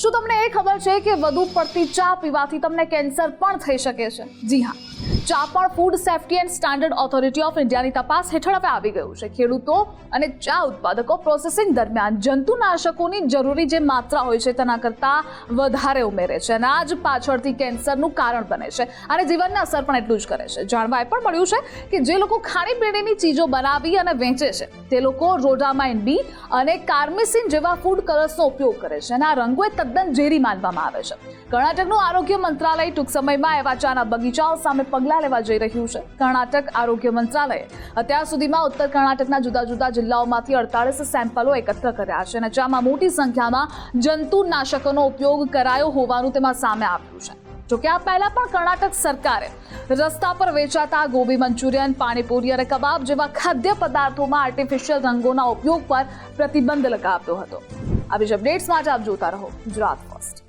શું તમને એ ખબર છે કે વધુ પડતી ચા પીવાથી તમને કેન્સર પણ થઈ શકે છે? જી હા. ચા પણ food safety and standard authority of ઇન્ડિયાની તપાસ હેઠળ હવે આવી ગયું છે. ખેડૂતો અને ચા ઉત્પાદકો પ્રોસેસિંગ દરમિયાન જંતુનાશકોની જરૂરી જે માત્રા હોય છે તેના કરતાં વધારે ઉમેરે છે અને આ જ પાછળથી કેન્સરનું કારણ બને છે અને જીવનને અસર પણ એટલું જ કરે છે. જાણવા એ પણ મળ્યું છે કે જે લોકો ખાણીપીણીની ચીજો બનાવી અને વેચે છે, તે લોકો રોડામાઇન બી અને કાર્મિસિન જેવા ફૂડ કલર્સનો ઉપયોગ કરે છે અને આ રંગો એ તદ્દન ઝેરી માનવામાં આવે છે. કર્ણાટકનું આરોગ્ય મંત્રાલય ટૂંક સમયમાં એવા ચાના બગીચાઓ સામે પગલાં લેવા જઈ રહ્યું છે. કર્ણાટક આરોગ્ય મંત્રાલયે અત્યાર સુધીમાં ઉત્તર કર્ણાટકના જુદા જુદા જિલ્લાઓમાંથી અડતાળીસ સેમ્પલો એકત્ર કર્યા છે અને જેમાં મોટી સંખ્યામાં જંતુનાશકોનો ઉપયોગ કરાયો હોવાનું તેમાં સામે આવ્યું છે. જોકે આ પહેલા પણ કર્ણાટક સરકારે રસ્તા પર વેચાતા ગોબી મંચુરિયન, પાણીપુરી અને કબાબ જેવા ખાદ્ય પદાર્થોમાં આર્ટિફિશિયલ રંગોના ઉપયોગ પર પ્રતિબંધ લગાવ્યો હતો. આવી જ અપડેટ્સ માટે આપ જોતા રહો ગુજરાત ફર્સ્ટ